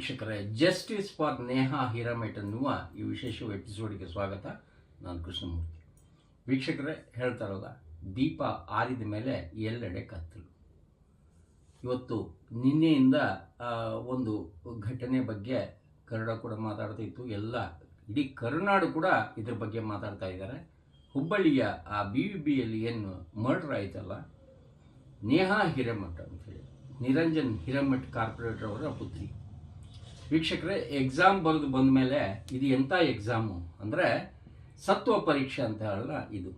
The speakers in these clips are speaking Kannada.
ವೀಕ್ಷಕರೇ ಜಸ್ಟಿಸ್ ಫಾರ್ ನೇಹಾ ಹಿರಾಮೇಟ್ ಅನ್ನುವ ಈ ವಿಶೇಷ ಎಪಿಸೋಡ್ಗೆ ಸ್ವಾಗತ. ನಾನು ಕೃಷ್ಣಮೂರ್ತಿ. ವೀಕ್ಷಕರೇ ಹೇಳ್ತಾರಲ್ಲ ದೀಪ ಆರಿದ ಮೇಲೆ ಎಲ್ಲೆಡೆ ಕತ್ತಲು. ಇವತ್ತು ನಿನ್ನೆಯಿಂದ ಒಂದು ಘಟನೆ ಬಗ್ಗೆ ಕನ್ನಡ ಕೂಡ ಮಾತಾಡ್ತಾ ಇತ್ತು. ಎಲ್ಲ, ಇಡೀ ಕರುನಾಡು ಕೂಡ ಇದ್ರ ಬಗ್ಗೆ ಮಾತಾಡ್ತಾ ಇದ್ದಾರೆ. ಹುಬ್ಬಳ್ಳಿಯ, ಆ ಬಿ ವಿ ಬಿಯಲ್ಲಿ ಏನು ಮರ್ಡರ್ ಆಯ್ತಲ್ಲ ನೇಹಾ ಹಿರೇಮಠ್ ಅಂತೇಳಿ ನಿರಂಜನ್ ಹಿರೇಮಠ್ ಕಾರ್ಪೊರೇಟರ್ ಅವರ ಪುತ್ರಿ. ವೀಕ್ಷಕರೇ ಎಕ್ಸಾಮ್ ಬರೆದು ಬಂದ ಮೇಲೆ ಇದು ಎಂಥ ಎಕ್ಸಾಮು ಅಂದರೆ ಸತ್ವ ಪರೀಕ್ಷೆ ಅಂತ ಹೇಳಲ್ಲ ಇದು.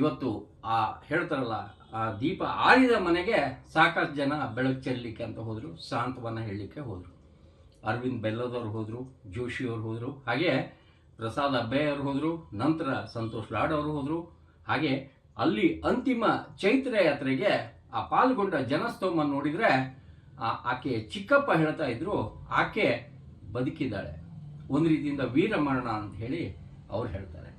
ಇವತ್ತು ಆ ಹೇಳ್ತಾರಲ್ಲ, ಆ ದೀಪ ಆರಿದ ಮನೆಗೆ ಸಾಕಷ್ಟು ಜನ ಬೆಳಕು ಚೆಲ್ಲಲಿಕ್ಕೆ ಅಂತ ಹೋದರು, ಸಾಂತ್ವನ ಹೇಳಲಿಕ್ಕೆ ಹೋದರು. ಅರವಿಂದ್ ಬೆಲ್ಲದವ್ರು ಹೋದರು ಜೋಶಿಯವ್ರು ಹೋದರು, ಹಾಗೆ ಪ್ರಸಾದ್ ಅಬ್ಬೆ ಅವರು ಹೋದರು, ನಂತರ ಸಂತೋಷ್ ಲಾಡ್ ಅವರು ಹೋದರು, ಹಾಗೆ ಅಲ್ಲಿ ಅಂತಿಮ ಚೈತ್ರ ಯಾತ್ರೆಗೆ ಆ ಪಾಲ್ಗೊಂಡ ಜನಸ್ತೋಮ ನೋಡಿದರೆ ಆಕೆ ಚಿಕ್ಕಪ್ಪ ಹೇಳ್ತಾ ಇದ್ರು, ಆಕೆ ಬದುಕಿದ್ದಾಳೆ. ಒಂದು ರೀತಿಯಿಂದ ವೀರಮರಣ ಅಂತ ಹೇಳಿ ಅವ್ರು ಹೇಳ್ತಾರೆ.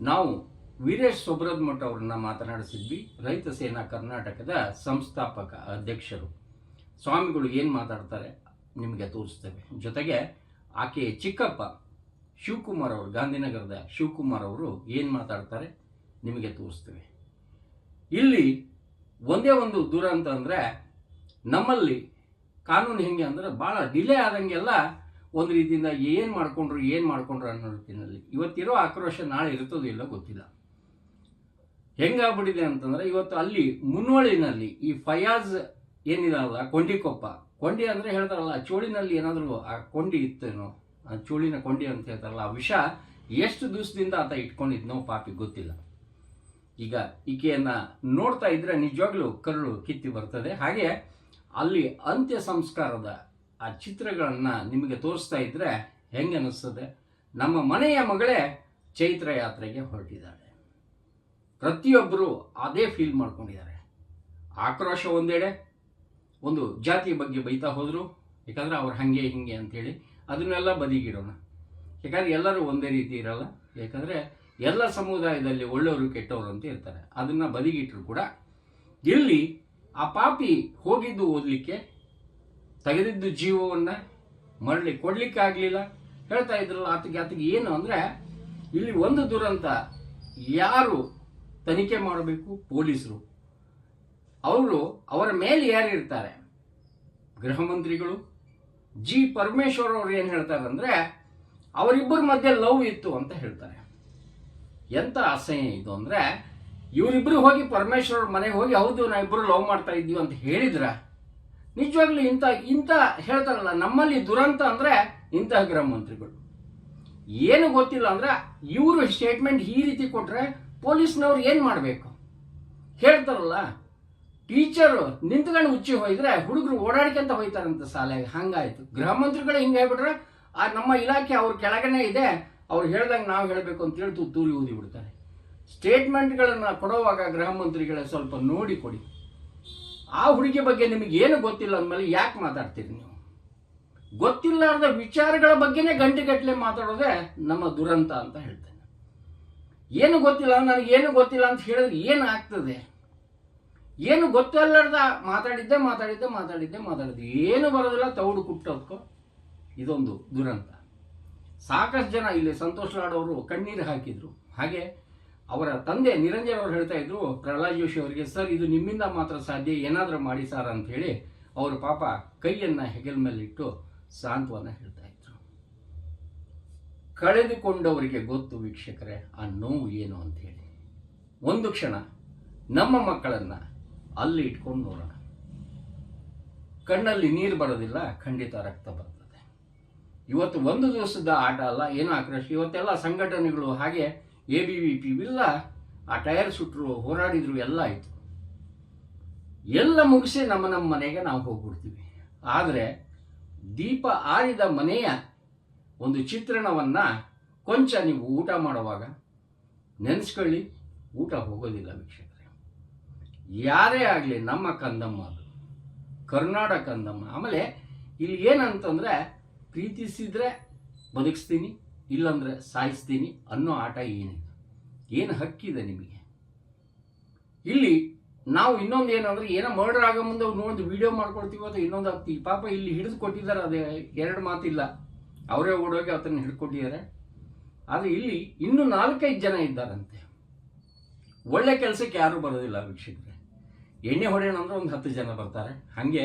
ನಾವು ವೀರೇಶ್ ಮಠ ಅವ್ರನ್ನ ಮಾತನಾಡಿಸಿದ್ವಿ. ರೈತ ಸೇನಾ ಕರ್ನಾಟಕದ ಸಂಸ್ಥಾಪಕ ಅಧ್ಯಕ್ಷರು. ಸ್ವಾಮಿಗಳು ಏನು ಮಾತಾಡ್ತಾರೆ ನಿಮಗೆ ತೋರಿಸ್ತೇವೆ. ಜೊತೆಗೆ ಆಕೆ ಚಿಕ್ಕಪ್ಪ ಶಿವಕುಮಾರ್ ಅವರು, ಗಾಂಧಿನಗರದ ಶಿವಕುಮಾರ್ ಅವರು ಏನು ಮಾತಾಡ್ತಾರೆ ನಿಮಗೆ ತೋರಿಸ್ತೇವೆ. ಇಲ್ಲಿ ಒಂದೇ ಒಂದು ದುರಂತ ಅಂದರೆ ನಮ್ಮಲ್ಲಿ ಕಾನೂನು ಹೆಂಗೆ ಅಂದರೆ ಭಾಳ ಡಿಲೇ ಆದಂಗೆಲ್ಲ ಒಂದು ರೀತಿಯಿಂದ ಏನು ಮಾಡಿಕೊಂಡ್ರು, ಏನು ಮಾಡ್ಕೊಂಡ್ರು ಅನ್ನೋ ರೀತಿಯಲ್ಲಿ ಇವತ್ತಿರೋ ಆಕ್ರೋಶ ನಾಳೆ ಇರ್ತದೋ ಇಲ್ಲೋ ಗೊತ್ತಿಲ್ಲ. ಹೆಂಗಾಗ್ಬಿಟ್ಟಿದೆ ಅಂತಂದ್ರೆ ಇವತ್ತು ಅಲ್ಲಿ ಮುನ್ನೋಳಿನಲ್ಲಿ ಈ ಫಯಾಜ್ ಏನಿದಲ್ಲ ಕೊಂಡಿಕೊಪ್ಪ. ಕೊಂಡಿ ಅಂದರೆ ಹೇಳ್ತಾರಲ್ಲ ಚೋಳಿನಲ್ಲಿ ಏನಾದರೂ ಆ ಕೊಂಡಿ ಇತ್ತೇನೋ, ಆ ಚೋಳಿನ ಕೊಂಡಿ ಅಂತ ಹೇಳ್ತಾರಲ್ಲ, ಆ ವಿಷ ಎಷ್ಟು ದಿವಸದಿಂದ ಆತ ಇಟ್ಕೊಂಡಿದ್ನೋ ಪಾಪಿ ಗೊತ್ತಿಲ್ಲ. ಈಗ ಈಕೆಯನ್ನು ನೋಡ್ತಾ ಇದ್ರೆ ನಿಜವಾಗ್ಲೂ ಕರುಳು ಕಿತ್ತಿ ಬರ್ತದೆ. ಹಾಗೆ ಅಲ್ಲಿ ಅಂತ್ಯ ಸಂಸ್ಕಾರದ ಆ ಚಿತ್ರಗಳನ್ನು ನಿಮಗೆ ತೋರಿಸ್ತಾ ಇದ್ದರೆ ಹೆಂಗೆ ಅನ್ನಿಸ್ತದೆ ನಮ್ಮ ಮನೆಯ ಮಗಳೇ ಚೈತ್ರ ಯಾತ್ರೆಗೆ ಹೊರಟಿದ್ದಾಳೆ. ಪ್ರತಿಯೊಬ್ಬರು ಅದೇ ಫೀಲ್ ಮಾಡ್ಕೊಂಡಿದ್ದಾರೆ. ಆಕ್ರೋಶ ಒಂದೆಡೆ, ಒಂದು ಜಾತಿಯ ಬಗ್ಗೆ ಬೈತಾ ಹೋದರು, ಯಾಕಂದ್ರೆ ಅವ್ರು ಹಾಗೆ ಹಿಂಗೆ ಅಂತೇಳಿ ಅದನ್ನೆಲ್ಲ ಬದಿಗಿಡೋಣ. ಯಾಕಂದ್ರೆ ಎಲ್ಲರೂ ಒಂದೇ ರೀತಿ ಇರಲ್ಲ. ಯಾಕಂದರೆ ಎಲ್ಲ ಸಮುದಾಯದಲ್ಲಿ ಒಳ್ಳೆಯವರು ಕೆಟ್ಟವರು ಅಂತ ಇರ್ತಾರೆ. ಅದನ್ನು ಬದಿಗಿಟ್ಟರು ಕೂಡ ಇಲ್ಲಿ ಆ ಪಾಪಿ ಹೋಗಿದ್ದು ಓದಲಿಕ್ಕೆ, ತೆಗೆದಿದ್ದು ಜೀವವನ್ನು ಮರಳಿ ಕೊಡ್ಲಿಕ್ಕೆ ಆಗಲಿಲ್ಲ. ಹೇಳ್ತಾ ಇದ್ರಲ್ಲ ಆತಗೆ ಆತಗೆ ಏನು ಅಂದರೆ, ಇಲ್ಲಿ ಒಂದು ದುರಂತ ಯಾರು ತನಿಖೆ ಮಾಡಬೇಕು? ಪೊಲೀಸರು. ಅವರು ಅವರ ಮೇಲೆ ಯಾರು ಇರ್ತಾರೆ? ಗೃಹ ಮಂತ್ರಿಗಳು. ಜಿ ಪರಮೇಶ್ವರ್ ಅವರು ಏನು ಹೇಳ್ತಾರೆ ಅಂದರೆ, ಅವರಿಬ್ಬರ ಮಧ್ಯೆ ಲವ್ ಇತ್ತು ಅಂತ ಹೇಳ್ತಾರೆ. ಎಂಥ ಅಸಹ್ಯ ಇದು ಅಂದರೆ ಇವರಿಬ್ಬರು ಹೋಗಿ ಪರಮೇಶ್ವರ ಮನೆಗೆ ಹೋಗಿ, ಹೌದು ನಾವಿಬ್ಬರು ಲವ್ ಮಾಡ್ತಾ ಇದ್ದೀವಿ ಅಂತ ಹೇಳಿದ್ರ, ನಿಜವಾಗ್ಲೂ ಇಂಥ ಇಂಥ ಹೇಳ್ತಾರಲ್ಲ, ನಮ್ಮಲ್ಲಿ ದುರಂತ ಅಂದರೆ ಇಂತಹ ಗೃಹ ಮಂತ್ರಿಗಳು. ಏನು ಗೊತ್ತಿಲ್ಲ ಅಂದ್ರೆ ಇವರು ಸ್ಟೇಟ್ಮೆಂಟ್ ಈ ರೀತಿ ಕೊಟ್ಟರೆ ಪೊಲೀಸ್ನವ್ರು ಏನು ಮಾಡಬೇಕು? ಹೇಳ್ತಾರಲ್ಲ ಟೀಚರು ನಿಂತ್ಕೊಂಡು ಉಚ್ಚಿ ಹೋಯ್ದ್ರೆ ಹುಡುಗರು ಓಡಾಡ್ಕೊಂತ ಹೋಯ್ತಾರಂತ ಶಾಲೆಗೆ, ಹಂಗಾಯ್ತು. ಗೃಹ ಮಂತ್ರಿಗಳು ಹಿಂಗೆ ಹೇಳ್ಬಿಟ್ರೆ, ಆ ನಮ್ಮ ಇಲಾಖೆ ಅವ್ರ ಕೆಳಗನೆ ಇದೆ, ಅವ್ರು ಹೇಳ್ದಂಗೆ ನಾವು ಹೇಳಬೇಕು ಅಂತ ಹೇಳ್ತು ತೂರಿ ಊದಿ ಬಿಡ್ತಾರೆ. ಸ್ಟೇಟ್ಮೆಂಟ್ಗಳನ್ನು ಕೊಡುವಾಗ ಗೃಹ ಮಂತ್ರಿಗಳ ಸ್ವಲ್ಪ ನೋಡಿ ಕೊಡಿ. ಆ ಹುಡುಗಿ ಬಗ್ಗೆ ನಿಮಗೆ ಏನು ಗೊತ್ತಿಲ್ಲ ಅಂದಮೇಲೆ ಯಾಕೆ ಮಾತಾಡ್ತೀರಿ ನೀವು? ಗೊತ್ತಿಲ್ಲಾರದ ವಿಚಾರಗಳ ಬಗ್ಗೆನೇ ಗಂಟೆಗಟ್ಟಲೆ ಮಾತಾಡೋದೇ ನಮ್ಮ ದುರಂತ ಅಂತ ಹೇಳ್ತೇನೆ. ಏನು ಗೊತ್ತಿಲ್ಲ ನನಗೆ ಏನು ಗೊತ್ತಿಲ್ಲ ಅಂತ ಹೇಳಿದ್ರೆ ಏನು ಆಗ್ತದೆ ಏನು ಗೊತ್ತಿಲ್ಲಾರ್ದ ಮಾತಾಡಿದ್ದೆ ಮಾತಾಡಿದ್ದೆ ಮಾತಾಡಿದ್ದೆ ಮಾತಾಡಿದ್ದೆ. ಏನು ಬರೋದಿಲ್ಲ, ತೌಡು ಕುಟ್ಟೋದ್ಕೋ. ಇದೊಂದು ದುರಂತ. ಸಾಕಷ್ಟು ಜನ ಇಲ್ಲಿ ಸಂತೋಷ್ ಲಾಡ್ ಅವರು ಕಣ್ಣೀರು ಹಾಕಿದ್ರು. ಹಾಗೆ ಅವರ ತಂದೆ ನಿರಂಜನ್ ಅವರು ಹೇಳ್ತಾ ಇದ್ರು, ಪ್ರಹ್ಲಾದ್ ಜೋಶಿ ಅವರಿಗೆ, ಸರ್, ಇದು ನಿಮ್ಮಿಂದ ಮಾತ್ರ ಸಾಧ್ಯ, ಏನಾದರೂ ಮಾಡಿ ಸರ್ ಅಂತ ಹೇಳಿ ಅವರು ಪಾಪ ಕೈಯನ್ನ ಹೆಗಲ ಮೇಲಿಟ್ಟು ಸಾಂತ್ವನ ಹೇಳ್ತಾ ಇದ್ರು. ಕಳೆದುಕೊಂಡವರಿಗೆ ಗೊತ್ತು ವೀಕ್ಷಕರೇ, ಆ ನೋವು ಏನು ಅಂತ ಹೇಳಿ. ಒಂದು ಕ್ಷಣ ನಮ್ಮ ಮಕ್ಕಳನ್ನ ಅಲ್ಲಿ ಇಟ್ಕೊಂಡು ನೋಡೋಣ. ಕಣ್ಣಲ್ಲಿ ನೀರು ಬರೋದಿಲ್ಲ, ಖಂಡಿತ ರಕ್ತ ಬರ್ತದೆ. ಇವತ್ತು ಒಂದು ದಿವಸದ ಆಟ ಅಲ್ಲ, ಏನು ಆಕ್ರೋಶ, ಇವತ್ತೆಲ್ಲ ಸಂಘಟನೆಗಳು ಹಾಗೆ ಎ ಬಿ ವಿ ಪಿ ಇವೆಲ್ಲ ಆ ಟೈರ್ ಸುಟ್ಟರು ಹೋರಾಡಿದ್ರು, ಎಲ್ಲ ಆಯಿತು. ಎಲ್ಲ ಮುಗಿಸಿ ನಮ್ಮ ನಮ್ಮ ಮನೆಗೆ ನಾವು ಹೋಗ್ಬಿಡ್ತೀವಿ. ಆದರೆ, ದೀಪ ಆರಿದ ಮನೆಯ ಒಂದು ಚಿತ್ರಣವನ್ನು ಕೊಂಚ ನೀವು ಊಟ ಮಾಡುವಾಗ ನೆನೆಸ್ಕೊಳ್ಳಿ, ಊಟ ಹೋಗೋದಿಲ್ಲ ವೀಕ್ಷಕರೇ. ಯಾರೇ ಆಗಲಿ ನಮ್ಮ ಕಂದಮ್ಮ ಅದು. ಕರ್ನಾಟಕ ಕಂದಮ್ಮ. ಆಮೇಲೆ ಇಲ್ಲಿ ಏನಂತಂದರೆ, ಪ್ರೀತಿಸಿದರೆ ಬದುಕಿಸ್ತೀನಿ ಇಲ್ಲಂದ್ರೆ ಸಾಯಿಸ್ತೀನಿ ಅನ್ನೋ ಆಟ ಏನಿದೆ? ಏನು ಹಕ್ಕಿದೆ ನಿಮಗೆ? ಇಲ್ಲಿ ನಾವು ಇನ್ನೊಂದು ಏನಂದ್ರೆ ಏನೋ ಮರ್ಡರ್ ಆಗೋ ಮುಂದೆ ನೋಡಿ ವಿಡಿಯೋ ಮಾಡ್ಕೊಡ್ತೀವಿ ಅಥವಾ ಇನ್ನೊಂದು ಆಗ್ತೀವಿ ಪಾಪ ಇಲ್ಲಿ ಹಿಡಿದು ಕೊಟ್ಟಿದ್ದಾರೆ, ಅದೇ ಎರಡು ಮಾತಿಲ್ಲ. ಅವರೇ ಓಡೋಗಿ ಅದನ್ನು ಹಿಡ್ಕೊಟ್ಟಿದ್ದಾರೆ ಆದರೆ ಇಲ್ಲಿ ಇನ್ನೂ ನಾಲ್ಕೈದು ಜನ ಇದ್ದಾರಂತೆ. ಒಳ್ಳೆ ಕೆಲಸಕ್ಕೆ ಯಾರೂ ಬರೋದಿಲ್ಲ ವೀಕ್ಷಕರೇ. ಎಣ್ಣೆ ಹೊಡೆಯೋಣ ಅಂದ್ರೆ ಒಂದು ಹತ್ತು ಜನ ಬರ್ತಾರೆ. ಹಾಗೆ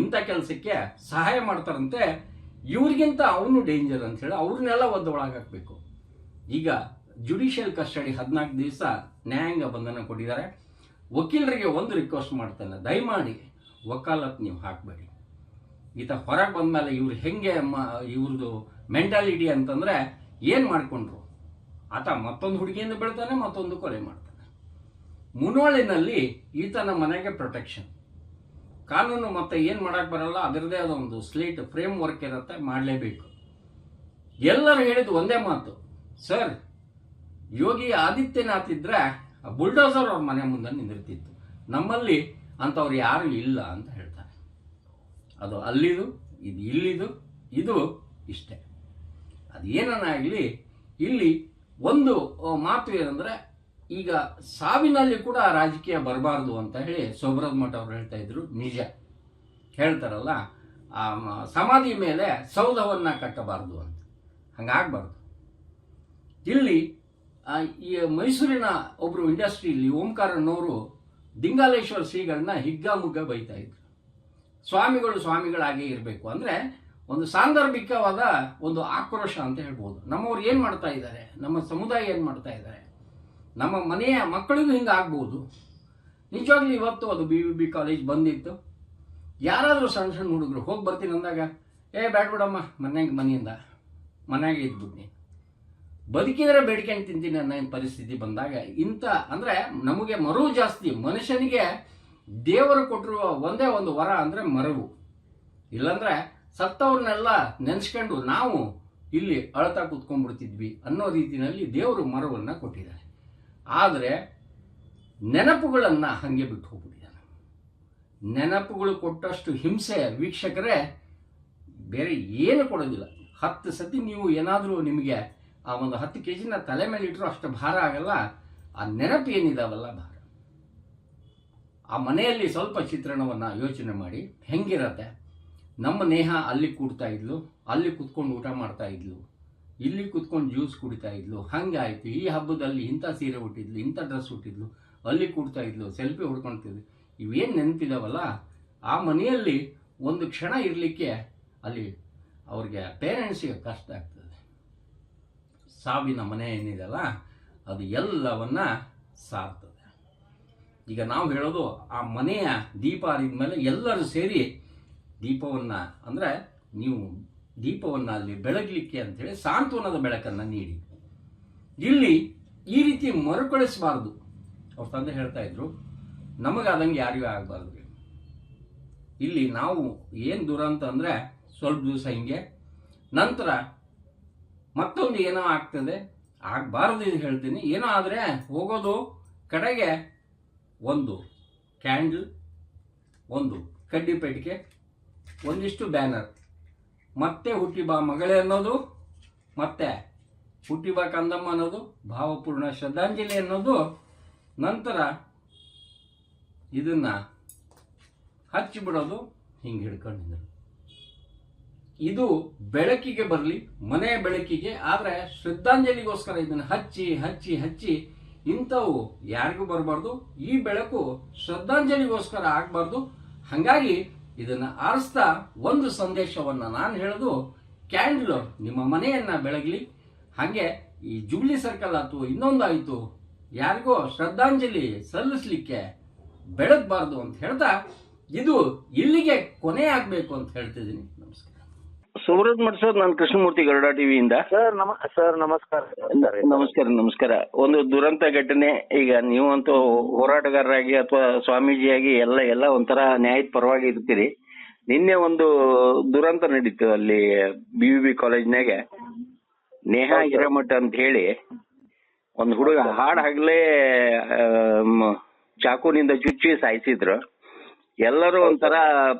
ಇಂಥ ಕೆಲಸಕ್ಕೆ ಸಹಾಯ ಮಾಡ್ತಾರಂತೆ ಇವ್ರಿಗಿಂತ ಅವನು ಡೇಂಜರ್ ಅಂತ ಹೇಳಿ ಅವ್ರನ್ನೆಲ್ಲ ಒದ್ದು ಒಳಗಾಕಬೇಕು ಈಗ ಜುಡಿಷಿಯಲ್ ಕಸ್ಟಡಿ ಹದಿನಾಲ್ಕು ದಿವಸ ನ್ಯಾಯಾಂಗ ಬಂಧನ ಕೊಟ್ಟಿದ್ದಾರೆ. ವಕೀಲರಿಗೆ ಒಂದು ರಿಕ್ವೆಸ್ಟ್ ಮಾಡ್ತಾನೆ. ದಯಮಾಡಿ ವಕಾಲತ್ ನೀವು ಹಾಕಬೇಡಿ. ಈತ ಹೊರಗೆ ಬಂದಮೇಲೆ ಇವ್ರು ಹೆಂಗೆ ಮ ಇವ್ರದ್ದು ಮೆಂಟಾಲಿಟಿ ಅಂತಂದರೆ ಏನು ಮಾಡಿಕೊಂಡ್ರು? ಆತ ಮತ್ತೊಂದು ಹುಡುಗಿಯಿಂದ ಬೆಳ್ತಾನೆ, ಮತ್ತೊಂದು ಕೊಲೆ ಮಾಡ್ತಾನೆ. ಮುನೋಳಿನಲ್ಲಿ ಈತನ ಮನೆಗೆ ಪ್ರೊಟೆಕ್ಷನ್ ಕಾನೂನು ಮತ್ತೆ ಏನು ಮಾಡೋಕ್ಕೆ ಬರಲ್ಲ ಅದರದೇ ಆದ ಒಂದು ಸ್ಲೇಟ್ ಫ್ರೇಮ್ ವರ್ಕ್ ಇರುತ್ತೆ, ಮಾಡಲೇಬೇಕು. ಎಲ್ಲರೂ ಹೇಳಿದ್ದು ಒಂದೇ ಮಾತು. ಸರ್ ಯೋಗಿ ಆದಿತ್ಯನಾಥ್ ಇದ್ದರೆ ಬುಲ್ಡೋಸರ್ ಅವ್ರ ಮನೆ ಮುಂದೆ ನಿಂದಿರ್ತಿತ್ತು. ನಮ್ಮಲ್ಲಿ ಅಂಥವ್ರು ಯಾರು ಇಲ್ಲ ಅಂತ ಹೇಳ್ತಾರೆ. ಅದು ಅಲ್ಲಿದು, ಇದು ಇಲ್ಲಿದು, ಇದು ಇಷ್ಟೇ. ಅದು ಏನನ್ನಾಗಲಿ ಇಲ್ಲಿ ಒಂದು ಮಾತು ಏನಂದ್ರೆ ಈಗ ಸಾವಿನಲ್ಲಿ ಕೂಡ ರಾಜಕೀಯ ಬರಬಾರ್ದು ಅಂತ ಹೇಳಿ ಸೋಬ್ರದ್ ಮಠ ಅವ್ರು ಹೇಳ್ತಾ ಇದ್ರು, ನಿಜ. ಹೇಳ್ತಾರಲ್ಲ, ಆ ಸಮಾಧಿ ಮೇಲೆ ಸೌಧವನ್ನ ಕಟ್ಟಬಾರ್ದು ಅಂತ. ಹಂಗಾಗಬಾರ್ದು. ಇಲ್ಲಿ ಈ ಮೈಸೂರಿನ ಒಬ್ಬರು ಇಂಡಸ್ಟ್ರಿಯಲ್ಲಿ ಓಂಕಾರನವರು ದಿಂಗಾಲೇಶ್ವರ ಶ್ರೀಗಳನ್ನ ಹಿಗ್ಗಾಮುಗ್ಗ ಬೈತಾ ಇದ್ರು. ಸ್ವಾಮಿಗಳು ಸ್ವಾಮಿಗಳಾಗೇ ಇರಬೇಕು ಅಂದರೆ ಒಂದು ಸಾಂದರ್ಭಿಕವಾದ ಒಂದು ಆಕ್ರೋಶ ಅಂತ ಹೇಳ್ಬೋದು. ನಮ್ಮವ್ರು ಏನು ಮಾಡ್ತಾ ಇದ್ದಾರೆ? ನಮ್ಮ ಸಮುದಾಯ ಏನು ಮಾಡ್ತಾ ಇದ್ದಾರೆ? ನಮ್ಮ ಮನೆಯ ಮಕ್ಕಳಿಗೂ ಹಿಂಗೆ ಆಗ್ಬೋದು. ನಿಜವಾಗ್ಲೂ ಇವತ್ತು ಅದು ಬಿ ವಿ ಬಿ ಕಾಲೇಜ್ ಬಂದಿತ್ತು. ಯಾರಾದರೂ ಸಣ್ಣ ಸಣ್ಣ ಹುಡುಗರು, ಹೋಗಿ ಬರ್ತೀನಿ ಅಂದಾಗ, ಏ, ಬ್ಯಾಡ್ ಬಿಡಮ್ಮ, ಮನ್ಯಾಗ ಮನೆಯಿಂದ, ಮನೆಯಾಗೆ ಇದ್ಬಿಡ್ನಿ. ಬದುಕಿದ್ರೆ ಬೇಡ್ಕೊಂಡು ತಿಂತೀನಿ ಅನ್ನೋ ಪರಿಸ್ಥಿತಿ ಬಂದಾಗ ಇಂಥ, ಅಂದರೆ ನಮಗೆ ಮರವು ಜಾಸ್ತಿ ಮನುಷ್ಯನಿಗೆ ದೇವರು ಕೊಟ್ಟಿರುವ ಒಂದೇ ಒಂದು ವರ ಅಂದರೆ ಮರವು ಇಲ್ಲಾಂದ್ರೆ ಸತ್ತವ್ರನ್ನೆಲ್ಲ ನೆನೆಸ್ಕೊಂಡು ನಾವು ಇಲ್ಲಿ ಅಳತಾ ಕೂತ್ಕೊಂಡ್ಬಿಡ್ತಿದ್ವಿ ಅನ್ನೋ ರೀತಿಯಲ್ಲಿ ದೇವರು ಮರವನ್ನು ಕೊಟ್ಟಿದ್ದಾರೆ. ಆದರೆ ನೆನಪುಗಳನ್ನು ಹಾಗೆ ಬಿಟ್ಟು ಹೋಗ್ಬಿಟ್ಟಿದ್ದಾನೆ. ನೆನಪುಗಳು ಕೊಟ್ಟಷ್ಟು ಹಿಂಸೆ ವೀಕ್ಷಕರೇ, ಬೇರೆ ಏನು ಕೊಡೋದಿಲ್ಲ. ಹತ್ತು ಸತಿ ನೀವು ಏನಾದರೂ ನಿಮಗೆ ಆ ಒಂದು ಹತ್ತು ಕೆ ಜಿನ ತಲೆ ಮೇಲೆ ಇಟ್ಟರು ಅಷ್ಟು ಭಾರ ಆಗಲ್ಲ, ಆ ನೆನಪು ಏನಿದಾವಲ್ಲ ಭಾರ. ಆ ಮನೆಯಲ್ಲಿ ಸ್ವಲ್ಪ ಚಿತ್ರಣವನ್ನು ಯೋಚನೆ ಮಾಡಿ, ಹೆಂಗಿರತ್ತೆ? ನಮ್ಮ ನೇಹ ಅಲ್ಲಿ ಕೂಡ್ತಾ ಇದ್ಲು, ಅಲ್ಲಿ ಕೂತ್ಕೊಂಡು ಊಟ ಮಾಡ್ತಾ ಇದ್ಲು. ಇಲ್ಲಿ ಕುತ್ಕೊಂಡು ಜ್ಯೂಸ್ ಕುಡಿತಾ ಇದ್ಲು. ಹಂಗಾಯ್ತು. ಈ ಹಬ್ಬದಲ್ಲಿ ಇಂಥ ಸೀರೆ ಹುಟ್ಟಿದ್ಲು ಇಂಥ ಡ್ರೆಸ್ ಹುಟ್ಟಿದ್ಲು ಅಲ್ಲಿ ಕೂಡ್ತಾ ಇದ್ಲು, ಸೆಲ್ಫಿ ಹೊಡ್ಕೊಳ್ತಿದ್ಲು ಇವೇನು ನೆನಪಿದಾವಲ್ಲ? ಆ ಮನೆಯಲ್ಲಿ ಒಂದು ಕ್ಷಣ ಇರಲಿಕ್ಕೆ ಅಲ್ಲಿ ಅವ್ರಿಗೆ ಪೇರೆಂಟ್ಸಿಗೆ ಕಷ್ಟ ಆಗ್ತದೆ. ಸಾವಿನ ಮನೆ ಏನಿದೆಯಲ್ಲ, ಅದು ಎಲ್ಲವನ್ನ ಸಾರ್ತದೆ. ಈಗ ನಾವು ಹೇಳೋದು, ಆ ಮನೆಯ ದೀಪ ಮೇಲೆ ಎಲ್ಲರೂ ಸೇರಿ ದೀಪವನ್ನು ಅಂದರೆ ನೀವು ದೀಪವನ್ನು ಅಲ್ಲಿ ಬೆಳಗಲಿಕ್ಕೆ ಅಂತೇಳಿ ಸಾಂತ್ವನದ ಬೆಳಕನ್ನು ನೀಡಿ. ಇಲ್ಲಿ ಈ ರೀತಿ ಮರುಕಳಿಸಬಾರ್ದು. ಅವ್ರ ತಂದೆ ಹೇಳ್ತಾ ಇದ್ರು, ನಮಗಾದಂಗೆ ಯಾರಿಗೂ ಆಗಬಾರ್ದು ಇಲ್ಲಿ ನಾವು ಏನು ದೂರ ಅಂದರೆ ಸ್ವಲ್ಪ ದಿವಸ ಹಿಂಗೆ, ನಂತರ ಮತ್ತೊಂದು ಏನೋ ಆಗ್ತದೆ, ಆಗಬಾರ್ದು ಇದು ಹೇಳ್ತೀನಿ. ಏನೋ ಆದರೆ ಹೋಗೋದು ಕಡೆಗೆ ಒಂದು ಕ್ಯಾಂಡಲ್, ಒಂದು ಕಡ್ಡಿ ಪೆಟ್ಟಿಗೆ, ಒಂದಿಷ್ಟು ಬ್ಯಾನರ್. ಮತ್ತೆ ಹುಟ್ಟಿ ಬಾ ಮಗಳೇ ಅನ್ನೋದು, ಮತ್ತೆ ಹುಟ್ಟಿ ಬಾ ಕಂದಮ್ಮ ಅನ್ನೋದು, ಭಾವಪೂರ್ಣ ಶ್ರದ್ಧಾಂಜಲಿ ಅನ್ನೋದು, ನಂತರ ಇದನ್ನ ಹಚ್ಚಿ ಬಿಡೋದು ಹಿಂಗೆ ಹಿಡ್ಕೊಂಡಿದ್ರು. ಇದು ಬೆಳಕಿಗೆ ಬರಲಿ ಮನೆಯ ಬೆಳಕಿಗೆ, ಆದರೆ ಶ್ರದ್ಧಾಂಜಲಿಗೋಸ್ಕರ ಇದನ್ನು ಹಚ್ಚಿ ಹಚ್ಚಿ ಹಚ್ಚಿ ಇಂಥವು ಯಾರಿಗೂ ಬರಬಾರ್ದು. ಈ ಬೆಳಕು ಶ್ರದ್ಧಾಂಜಲಿಗೋಸ್ಕರ ಆಗಬಾರ್ದು. ಹಾಗಾಗಿ ಇದನ್ನು ಆರಿಸ್ತಾ ಒಂದು ಸಂದೇಶವನ್ನು ನಾನು ಹೇಳಿದು ಕ್ಯಾಂಡಲ್ ನಿಮ್ಮ ಮನೆಯನ್ನ ಬೆಳಗಲಿ, ಹಾಗೆ ಈ ಜುಬ್ಲಿ ಸರ್ಕಲ್ ಆಯ್ತು ಇನ್ನೊಂದಾಯಿತು ಯಾರಿಗೋ ಶ್ರದ್ಧಾಂಜಲಿ ಸಲ್ಲಿಸಲಿಕ್ಕೆ ಬೆಳಗಬಾರ್ದು ಅಂತ ಹೇಳ್ತಾ, ಇದು ಇಲ್ಲಿಗೆ ಕೊನೆ ಆಗಬೇಕು ಅಂತ ಹೇಳ್ತಿದ್ದೀನಿ. ಸುಬ್ರತ್ ಸರ್ ನಾನು ಕೃಷ್ಣಮೂರ್ತಿ ಗರುಡ ಟಿವಿಯಿಂದ. ಸರ್ ನಮ ಸರ್ ನಮಸ್ಕಾರ. ಸರ್ ನಮಸ್ಕಾರ ನಮಸ್ಕಾರ. ಒಂದು ದುರಂತ ಘಟನೆ ಈಗ ನೀವಂತೂ ಹೋರಾಟಗಾರರಾಗಿ ಅಥವಾ ಸ್ವಾಮೀಜಿಯಾಗಿ ಎಲ್ಲ ಎಲ್ಲ ಒಂಥರ ನ್ಯಾಯದ ಪರವಾಗಿ ಇರ್ತೀರಿ. ನಿನ್ನೆ ಒಂದು ದುರಂತ ನಡೀತು ಅಲ್ಲಿ ಬಿ ವಿ ಬಿ ಕಾಲೇಜ್ನಾಗ. ನೇಹಾ ಹಿರೇಮಠ ಅಂತ ಹೇಳಿ ಒಂದು ಹುಡುಗ ಹಾಡ್ ಹಗಲೇ ಚಾಕುನಿಂದ ಚುಚ್ಚಿ ಸಾಯಿಸಿದ್ರು. ಎಲ್ಲರೂ ಒಂಥರ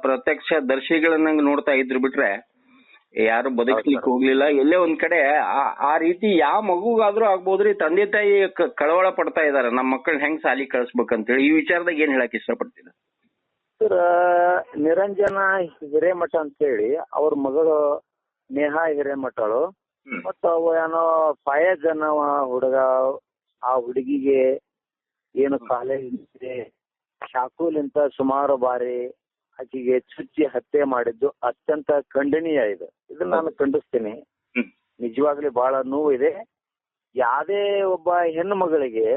ಪ್ರತ್ಯಕ್ಷ ದರ್ಶಿಗಳನ್ನಂಗ್ ನೋಡ್ತಾ ಇದ್ರು ಬಿಟ್ರೆ ಯಾರು ಬದುಕ್ಲಿಕ್ಕೆ ಹೋಗ್ಲಿಲ್ಲ. ಎಲ್ಲೇ ಒಂದ್ ಕಡೆ ಆ- ರೀತಿ ಯಾವ ಮಗುಗಾದ್ರೂ ಆಗ್ಬೋದ್ರಿ ತಂದೆ ತಾಯಿ ಕಳವಳ ಪಡ್ತಾ ಇದಾರೆ ನಮ್ಮ ಮಕ್ಕಳನ್ನ ಹೆಂಗ್ ಸಾಲಿ ಕಳಿಸ್ಬೇಕಂತೇಳಿ ಈ ವಿಚಾರದಾಗ ಏನ್ ಹೇಳಕ್ ಇಷ್ಟಪಡ್ತೀರ? ಸರ್ ನಿರಂಜನ ಹಿರೇಮಠ ಅಂತೇಳಿ ಅವ್ರ ಮಗಳು ನೇಹಾ ಹಿರೇಮಠಳು. ಮತ್ತು ಅವು ಏನೋ ಫಯಾಜ್ ಅನ್ನೋ ಹುಡುಗ ಆ ಹುಡುಗಿಗೆ ಏನು ಕಾಲೇಜ್ ಶಾಕೂಲಿಂತ ಸುಮಾರು ಬಾರಿ ಆಕೆಗೆ ಚುಚ್ಚಿ ಹತ್ಯೆ ಮಾಡಿದ್ದು ಅತ್ಯಂತ ಖಂಡನೀಯ ಇದು. ಇದನ್ನ ನಾನು ಖಂಡಿಸ್ತೀನಿ. ನಿಜವಾಗ್ಲಿ ಬಹಳ ನೋವು ಇದೆ ಯಾವ್ದೇ ಒಬ್ಬ ಹೆಣ್ಣು ಮಗಳಿಗೆ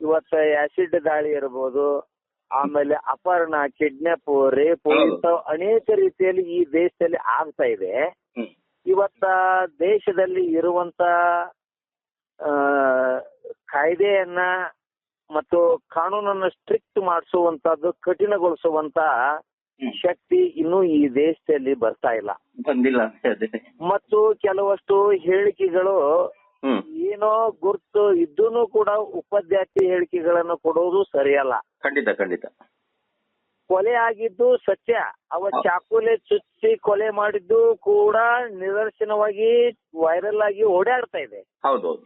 ಇವತ್ತ ಆಸಿಡ್ ದಾಳಿ ಇರಬಹುದು ಆಮೇಲೆ ಅಪಹರಣ ಕಿಡ್ನಾಪ್ ರೇಪ್ ಇಂತ ಅನೇಕ ರೀತಿಯಲ್ಲಿ ಈ ದೇಶದಲ್ಲಿ ಆಗ್ತಾ ಇದೆ. ಇವತ್ತ ದೇಶದಲ್ಲಿ ಇರುವಂತ ಆ, ಕಾಯ್ದೆಯನ್ನ ಮತ್ತು ಕಾನೂನನ್ನ ಸ್ಟ್ರಿಕ್ಟ್ ಮಾಡಿಸುವಂತದ್ದು ಕಠಿಣಗೊಳಿಸುವಂತ. ಶಕ್ತಿ ಇನ್ನೂ ಈ ದೇಶದಲ್ಲಿ ಬರ್ತಾ ಇಲ್ಲ. ಬಂದಿಲ್ಲ ಮತ್ತು ಕೆಲವಷ್ಟು ಹೇಳಿಕೆಗಳು ಏನೋ ಗುರ್ತು ಇದ್ದೂನು ಕೂಡ ಉಪಾಧ್ಯಾತಿ ಹೇಳಿಕೆಗಳನ್ನು ಕೊಡೋದು ಸರಿಯಲ್ಲ. ಖಂಡಿತ ಖಂಡಿತ. ಕೊಲೆ ಆಗಿದ್ದು ಸತ್ಯ. ಅವ. ಚಾಕುಲೆ ಚುಚ್ಚಿ ಕೊಲೆ ಮಾಡಿದ್ದು ಕೂಡ ನಿದರ್ಶನವಾಗಿ ವೈರಲ್ ಆಗಿ ಓಡಾಡ್ತಾ ಇದೆ.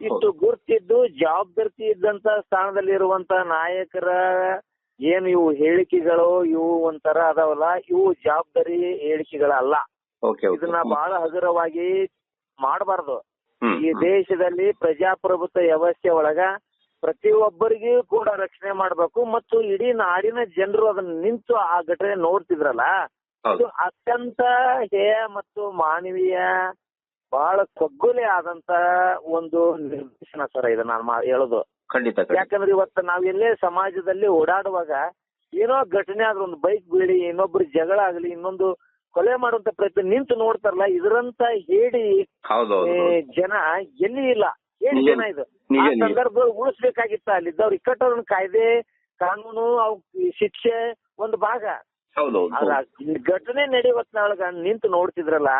ಇಷ್ಟು ಗುರ್ತಿದ್ದು ಜವಾಬ್ದಾರಿ ಇದ್ದಂತ ಸ್ಥಾನದಲ್ಲಿರುವಂತ ನಾಯಕರ ಏನು ಇವು ಹೇಳಿಕೆಗಳು ಇವು ಒಂಥರ ಅದಾವಲ್ಲ ಇವು ಜವಾಬ್ದಾರಿ ಹೇಳಿಕೆಗಳಲ್ಲ. ಇದನ್ನ ಬಹಳ ಹಗುರವಾಗಿ ಮಾಡಬಾರ್ದು. ಈ ದೇಶದಲ್ಲಿ ಪ್ರಜಾಪ್ರಭುತ್ವ ವ್ಯವಸ್ಥೆ ಒಳಗ ಪ್ರತಿಯೊಬ್ಬರಿಗೂ ಕೂಡ ರಕ್ಷಣೆ ಮಾಡಬೇಕು ಮತ್ತು ಇಡೀ ನಾಡಿನ ಜನರು ಅದನ್ನ ನಿಂತು ಆ ಘಟನೆ ನೋಡ್ತಿದ್ರಲ್ಲ ಇದು ಅತ್ಯಂತ ಹೇಯ ಮತ್ತು ಮಾನವೀಯ ಬಹಳ ಕಗ್ಗೊಲೆ ಆದಂತ ಒಂದು ನಿರ್ದೇಶನ ಸರ್ ಇದು ನಾನು ಹೇಳೋದು. ಖಂಡಿತ ಯಾಕಂದ್ರೆ ಇವತ್ತು ನಾವ್ ಎಲ್ಲೇ ಸಮಾಜದಲ್ಲಿ ಓಡಾಡುವಾಗ ಏನೋ ಘಟನೆ ಆದ್ರೂ ಒಂದು ಬೈಕ್ ಬೀಳಿ ಇನ್ನೊಬ್ರು ಜಗಳ ಆಗ್ಲಿ ಇನ್ನೊಂದು ಕೊಲೆ ಮಾಡುವಂತ ಪ್ರಯತ್ನ ನಿಂತು ನೋಡ್ತಾರಲ್ಲ ಇದರಂತ ಹೇಳಿ ಜನ ಎಲ್ಲಿ ಇಲ್ಲ. ಏನ್ ಜನ ಇದು. ಆ. ಸಂದರ್ಭ ಉಳಿಸ್ಬೇಕಾಗಿತ್ತ? ಅಲ್ಲಿದ್ದವ್ರು ಇಕ್ಕಟ್ಟವ್ರ ಕಾಯ್ದೆ ಕಾನೂನು ಅವ್ ಶಿಕ್ಷೆ ಒಂದು ಭಾಗ. ಘಟನೆ ನಡೆಯುವತ್ನೊಳಗ ನಿಂತು ನೋಡ್ತಿದ್ರಲ್ಲ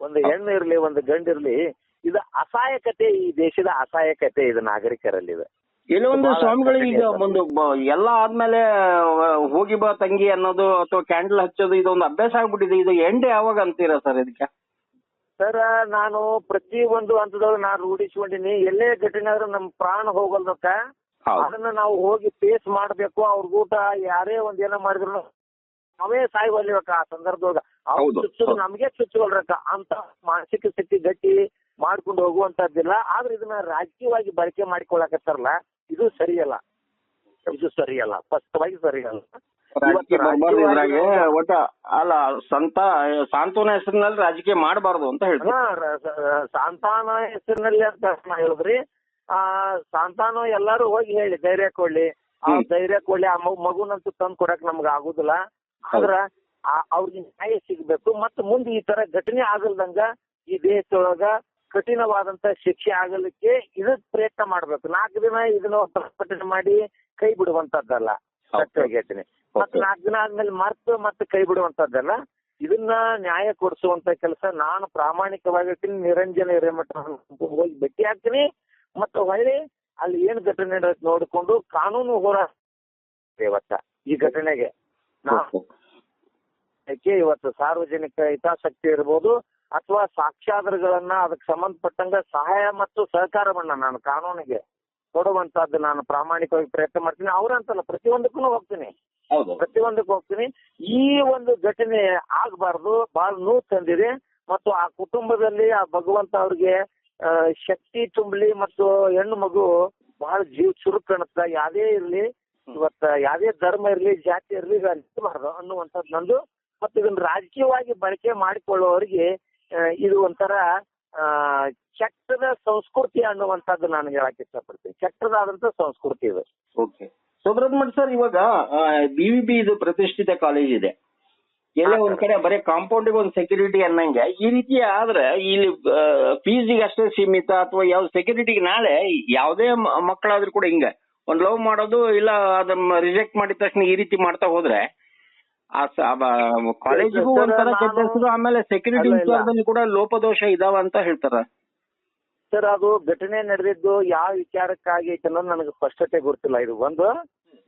ಒಂದು ಹೆಣ್ಣು ಇರ್ಲಿ ಒಂದು ಗಂಡಿರ್ಲಿ ಇದು ಅಸಹಾಯಕತೆ ಈ ದೇಶದ ಅಸಹಾಯಕತೆ ಇದು ನಾಗರಿಕರಲ್ಲಿ ಇದು ಎಲ್ಲೋ ಒಂದು ಬಹಳ ಸ್ವಾಮಿಗಳು ಈಗ ಒಂದು ಎಲ್ಲ ಆದ್ಮೇಲೆ ಹೋಗಿ ಬಾ ತಂಗಿ ಅನ್ನೋದು ಅಥವಾ ಕ್ಯಾಂಡಲ್ ಹಚ್ಚೋದು ಇದೊಂದು ಅಭ್ಯಾಸ ಆಗ್ಬಿಟ್ಟಿದೆ. ಇದು ಎಂಡ್ ಯಾವಾಗ ಅಂತೀರಾ ಸರ್ ಇದಕ್ಕೆ? ಸರ್ ನಾನು ಪ್ರತಿ ಒಂದು ಹಂತದೊಳಗೆ ನಾನು ರೂಢಿಸ್ಕೊಂಡಿನಿ. ಎಲ್ಲೇ ಘಟನೆ ಆದ್ರೂ ನಮ್ ಪ್ರಾಣ ಹೋಗಲ್ದಕ್ಕ ಅದನ್ನ ನಾವು ಹೋಗಿ ಫೇಸ್ ಮಾಡ್ಬೇಕು. ಅವ್ರ ಊಟ ಯಾರೇ ಒಂದ್ ಏನೋ ಮಾಡಿದ್ರು ನಾವೇ ಸಾಯಿ ಆ ಸಂದರ್ಭದೊಳಗ. ಅವ್ರು ಚುಚ್ಚು. ನಮ್ಗೆ ಚುಚ್ಚುವಲ್ರಕ್ಕ ಅಂತ ಮಾನಸಿಕ ಸ್ಥಿತಿ ಗಟ್ಟಿ ಮಾಡ್ಕೊಂಡು ಹೋಗುವಂತದ್ದಿಲ್ಲ ಆದ್ರೆ ಇದನ್ನ ರಾಜಕೀಯವಾಗಿ ಬಳಕೆ ಮಾಡಿಕೊಳ್ಳಕತ್ತಾರಲ್ಲ ಇದು ಸರಿಯಲ್ಲ. ಇದು ಸರಿಯಲ್ಲ. ಸ್ಪಷ್ಟವಾಗಿ ಸರಿಯಲ್ಲ. ಒಟ್ಟ ಅಲ್ಲ ಸಂತ ಸಾಂತ್ವನ ಹೆಸರಿನಲ್ಲಿ ರಾಜಕೀಯ ಮಾಡಬಾರ್ದು ಅಂತ ಹೇಳ್ತಾರೆ ಸಾಂತಾನ ಹೆಸರಿನಲ್ಲಿ ಅಂತ ನಾ ಹೇಳಿದ್ರಿ. ಆ ಸಾಂತಾನ ಎಲ್ಲಾರು ಹೋಗಿ ಹೇಳಿ ಧೈರ್ಯ ಕೊಡ್ಲಿ. ಆ. ಧೈರ್ಯ ಕೊಡ್ಲಿ ಆ ಮಗು ಮಗುನಂತೂ ತಂದು ಕೊಡಕ್ ನಮ್ಗ ಆಗುದಿಲ್ಲ. ಆದ್ರ ಅವ್ರಿಗೆ ನ್ಯಾಯ ಸಿಗ್ಬೇಕು. ಮತ್ತ ಮುಂದೆ ಈ ತರ ಘಟನೆ ಆಗಲ್ದಂಗ ಈ ದೇಶದೊಳಗ ಕಠಿಣವಾದಂತ ಶಿಕ್ಷೆ ಆಗಲಿಕ್ಕೆ ಇದು ಪ್ರಯತ್ನ ಮಾಡ್ಬೇಕು. ನಾಲ್ಕು ದಿನ ಇದನ್ನ ಪ್ರತಿಭಟನೆ ಮಾಡಿ ಕೈ ಬಿಡುವಂತದ್ದಲ್ಲ. ಹೇಳ್ತೀನಿ. ಮತ್ತೆ. ನಾಲ್ಕು ದಿನ ಆದ್ಮೇಲೆ ಮರ್ತು ಮತ್ತೆ ಕೈ ಬಿಡುವಂತದ್ದಲ್ಲ. ಇದನ್ನ ನ್ಯಾಯ ಕೊಡಿಸುವಂತ ಕೆಲಸ ನಾನು ಪ್ರಾಮಾಣಿಕವಾಗಿರ್ತೀನಿ ನಿರಂಜನ ಹಿರೇಮಠ ಹೋಗಿ ಭೇಟಿ ಆಗ್ತೀನಿ. ಮತ್ತೆ ಹೊಳ್ಳಿ ಅಲ್ಲಿ ಏನ್ ಘಟನೆ ನೋಡಿಕೊಂಡು ಕಾನೂನು ಹೋರಾಟ ಇವತ್ತ ಈ ಘಟನೆಗೆ. ಇವತ್ತು ಸಾರ್ವಜನಿಕ ಹಿತಾಸಕ್ತಿ ಇರ್ಬೋದು. ಅಥವಾ ಸಾಕ್ಷ್ಯಾಧಾರಗಳನ್ನ ಅದಕ್ಕೆ ಸಂಬಂಧಪಟ್ಟಂಗ ಸಹಾಯ ಮತ್ತು ಸಹಕಾರವನ್ನ ನಾನು ಕಾನೂನಿಗೆ ಕೊಡುವಂತದ್ದು ನಾನು ಪ್ರಾಮಾಣಿಕವಾಗಿ ಪ್ರಯತ್ನ ಮಾಡ್ತೀನಿ. ಅವ್ರಂತಲ್ಲ ಪ್ರತಿಯೊಂದಕ್ಕೂ ಹೋಗ್ತೀನಿ. ಒಂದಕ್ಕೂ ಹೋಗ್ತೀನಿ. ಈ ಒಂದು ಘಟನೆ ಆಗ್ಬಾರ್ದು. ಬಹಳ ನೋವು ತಂದಿದೆ. ಮತ್ತು ಆ ಕುಟುಂಬದಲ್ಲಿ ಆ ಭಗವಂತ ಅವ್ರಿಗೆ ಶಕ್ತಿ ತುಂಬಲಿ ಮತ್ತು ಹೆಣ್ಣು ಮಗು ಬಹಳ ಜೀವ ಚುರುಕ್ ಕಾಣುತ್ತ. ಯಾವ್ದೇ ಇರ್ಲಿ ಇವತ್ತ ಯಾವ್ದೇ ಧರ್ಮ ಇರ್ಲಿ ಜಾತಿ ಇರ್ಲಿ ಅನ್ಸಬಾರ್ದು ಅನ್ನುವಂಥದ್ದು ನಂದು. ಮತ್ತು ಇದನ್ನ ರಾಜಕೀಯವಾಗಿ ಬಳಕೆ ಮಾಡಿಕೊಳ್ಳುವವರಿಗೆ ಇದು ಒಂಥರ ಆ, ಚಕ್ರದ ಸಂಸ್ಕೃತಿ ಅನ್ನುವಂಥದ್ದು ನಾನು ಹೇಳಕ್ ಇಷ್ಟಪಡ್ತೀನಿ. ಚಕ್ರದಾದಂತ ಸಂಸ್ಕೃತಿ ಇದೆ. ಓಕೆ. ಸುಬ್ರತ್ ಮಠ್ ಸರ್ ಇವಾಗ ಬಿವಿಬಿ ಇದು ಪ್ರತಿಷ್ಠಿತ ಕಾಲೇಜ್ ಇದೆ. ಎಲ್ಲ ಒಂದ್ ಕಡೆ ಬರೀ ಕಾಂಪೌಂಡಿಗೆ ಒಂದು ಸೆಕ್ಯೂರಿಟಿ ಅನ್ನಂಗೆ. ಈ ರೀತಿ ಆದ್ರೆ ಇಲ್ಲಿ ಫೀಸಿಗೆ ಅಷ್ಟೇ ಸೀಮಿತ ಅಥವಾ ಯಾವ ಸೆಕ್ಯೂರಿಟಿಗೆ ನಾಳೆ ಯಾವುದೇ ಮಕ್ಕಳಾದ್ರೂ ಕೂಡ ಹಿಂಗ. ಒಂದ್ ಲವ್ ಮಾಡೋದು ಇಲ್ಲ ಅದನ್ನ ರಿಜೆಕ್ಟ್ ಮಾಡಿದ ತಕ್ಷಣ ಈ ರೀತಿ ಮಾಡ್ತಾ ಹೋದ್ರೆ ಕಾಲೇಜಿಗೂ ಸರ್, ಒಂಥರ ಆಮೇಲೆ ಸೆಕ್ಯೂರಿಟಿ. ವಿಚಾರದಲ್ಲಿ ಕೂಡ ಲೋಪದೋಷ ಇದಾವ ಅಂತ ಹೇಳ್ತಾರ. ಸರ್ ಅದು ಘಟನೆ ನಡೆದಿದ್ದು ಯಾವ ವಿಚಾರಕ್ಕಾಗಿ ಐತೆ ಅನ್ನೋದು ನನಗೆ ಸ್ಪಷ್ಟತೆ ಗೊತ್ತಿಲ್ಲ. ಇದು ಒಂದು